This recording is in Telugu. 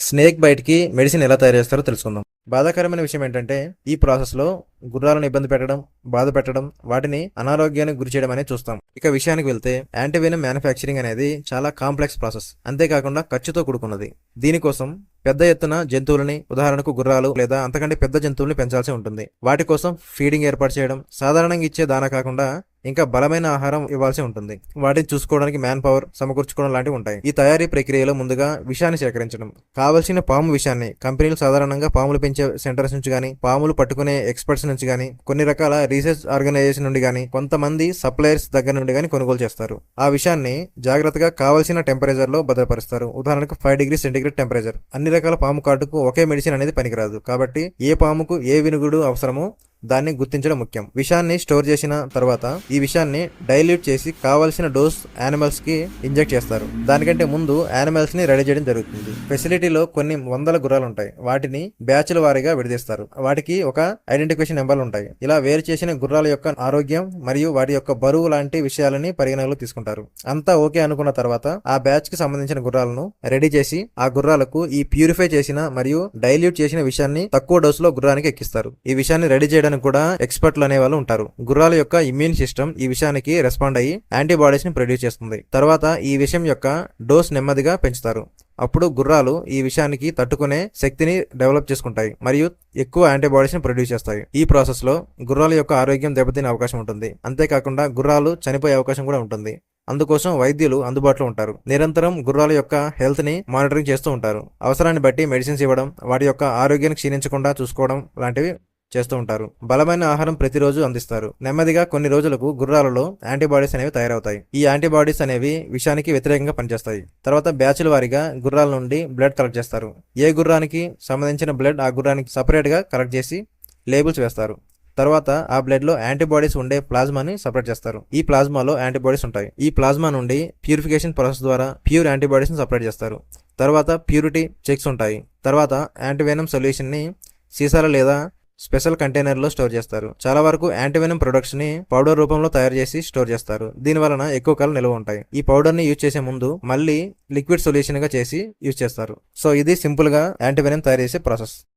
స్నేక్ బైట్కి మెడిసిన్ ఎలా తయారు చేస్తారో తెలుసుకుందాం. బాధాకరమైన విషయం ఏంటంటే ఈ ప్రాసెస్లో గుర్రాలను ఇబ్బంది పెట్టడం బాధ పెట్టడం వాటిని అనారోగ్యానికి గురి చేయడం అనేది చూస్తాం. ఇక విషయానికి వెళ్తే యాంటీవెనం మ్యానుఫ్యాక్చరింగ్ అనేది చాలా కాంప్లెక్స్ ప్రాసెస్ అంతేకాకుండా ఖర్చుతో కూడుకున్నది. దీనికోసం పెద్ద ఎత్తున జంతువులని ఉదాహరణకు గుర్రాలు లేదా అంతకంటే పెద్ద జంతువుల్ని పెంచాల్సి ఉంటుంది. వాటి కోసం ఫీడింగ్ ఏర్పాటు చేయడం సాధారణంగా ఇచ్చే దానా కాకుండా ఇంకా బలమైన ఆహారం ఇవ్వాల్సి ఉంటుంది. వాటిని చూసుకోవడానికి మ్యాన్ పవర్ సమకూర్చుకోవడం లాంటివి ఉంటాయి. ఈ తయారీ ప్రక్రియలో ముందుగా విషాన్ని సేకరించడం. కావలసిన పాము విషయాన్ని కంపెనీలు సాధారణంగా పాములు పెంచే సెంటర్స్ నుంచి కానీ పాములు పట్టుకునే ఎక్స్పర్ట్స్ నుంచి కానీ కొన్ని రకాల రీసెర్చ్ ఆర్గనైజేషన్ నుండి కానీ కొంతమంది సప్లయర్స్ దగ్గర నుండి కానీ కొనుగోలు చేస్తారు. ఆ విషయాన్ని జాగ్రత్తగా కావాల్సిన టెంపరేచర్లో భద్రపరుస్తారు. ఉదాహరణకు ఫైవ్ డిగ్రీ సెంటిగ్రేడ్ టెంపరేచర్. అన్ని రకాల పాము కార్డుకు ఒకే మెడిసిన్ అనేది పనికిరాదు. కాబట్టి ఏ పాముకు ఏ వినుగుడు అవసరమో దాన్ని గుర్తించడం ముఖ్యం. విషాన్ని స్టోర్ చేసిన తర్వాత ఈ విషయాన్ని డైల్యూట్ చేసి కావలసిన డోస్ యానిమల్స్కి ఇంజెక్ట్ చేస్తారు. దానికంటే ముందు యానిమల్స్ని రెడీ చేయడం జరుగుతుంది. ఫెసిలిటీలో కొన్ని వందల గుర్రాలు ఉంటాయి వాటిని బ్యాచ్ల వారీగా విడదీస్తారు. వాటికి ఒక ఐడెంటిఫికేషన్ నెంబర్లు ఉంటాయి. ఇలా వేరు చేసిన గుర్రాల యొక్క ఆరోగ్యం మరియు వాటి యొక్క బరువు లాంటి విషయాలని పరిగణనలో తీసుకుంటారు. అంతా ఓకే అనుకున్న తర్వాత ఆ బ్యాచ్కి సంబంధించిన గుర్రాలను రెడీ చేసి ఆ గుర్రాలకు ఈ ప్యూరిఫై చేసిన మరియు డైల్యూట్ చేసిన విషయాన్ని తక్కువ డోస్లో గుర్రానికి ఎక్కిస్తారు. ఈ విషయాన్ని రెడీ చేయడం చేయడానికి కూడా ఎక్స్పర్ట్లు అనే వాళ్ళు ఉంటారు. గుర్రాల యొక్క ఇమ్యూన్ సిస్టమ్ ఈ విషయానికి రెస్పాండ్ అయ్యి యాంటీబాడీస్ని ప్రొడ్యూస్ చేస్తుంది. తర్వాత ఈ విషయం యొక్క డోస్ నెమ్మదిగా పెంచుతారు. అప్పుడు గుర్రాలు ఈ విషయానికి తట్టుకునే శక్తిని డెవలప్ చేసుకుంటాయి మరియు ఎక్కువ యాంటీబాడీస్ని ప్రొడ్యూస్ చేస్తాయి. ఈ ప్రాసెస్లో గుర్రాల యొక్క ఆరోగ్యం దెబ్బతినే అవకాశం ఉంటుంది. అంతేకాకుండా గుర్రాలు చనిపోయే అవకాశం కూడా ఉంటుంది. అందుకోసం వైద్యులు అందుబాటులో ఉంటారు. నిరంతరం గుర్రాల యొక్క హెల్త్ని మానిటరింగ్ చేస్తూ ఉంటారు. అవసరాన్ని బట్టి మెడిసిన్స్ ఇవ్వడం వాటి యొక్క ఆరోగ్యాన్ని క్షీణించకుండా చూసుకోవడం లాంటివి చేస్తూ ఉంటారు. బలమైన ఆహారం ప్రతిరోజు అందిస్తారు. నెమ్మదిగా కొన్ని రోజులకు గుర్రాలలో యాంటీబాడీస్ అనేవి తయారవుతాయి. ఈ యాంటీబాడీస్ అనేవి విషానికి వ్యతిరేకంగా పనిచేస్తాయి. తర్వాత బ్యాచ్ల వారిగా గుర్రాల నుండి బ్లడ్ కలెక్ట్ చేస్తారు. ఏ గుర్రానికి సంబంధించిన బ్లడ్ ఆ గుర్రానికి సపరేట్గా కలెక్ట్ చేసి లేబుల్స్ వేస్తారు. తర్వాత ఆ బ్లడ్లో యాంటీబాడీస్ ఉండే ప్లాజ్మాని సపరేట్ చేస్తారు. ఈ ప్లాజ్మాలో యాంటీబాడీస్ ఉంటాయి. ఈ ప్లాజ్మా నుండి ప్యూరిఫికేషన్ ప్రాసెస్ ద్వారా ప్యూర్ యాంటీబాడీస్ని సపరేట్ చేస్తారు. తర్వాత ప్యూరిటీ చెక్స్ ఉంటాయి. తర్వాత యాంటీవెనం సొల్యూషన్ని సీసాల లేదా స్పెషల్ కంటైనర్లో స్టోర్ చేస్తారు. చాలా వరకు యాంటీవెనం ప్రొడక్ట్స్ని పౌడర్ రూపంలో తయారు చేసి స్టోర్ చేస్తారు. దీని వలన ఎక్కువ కాలం నిల్వ ఉంటాయి. ఈ పౌడర్ని యూజ్ చేసే ముందు మళ్ళీ లిక్విడ్ సొల్యూషన్గా చేసి యూజ్ చేస్తారు. సో ఇది సింపుల్గా యాంటీవెనం తయారు చేసే ప్రాసెస్.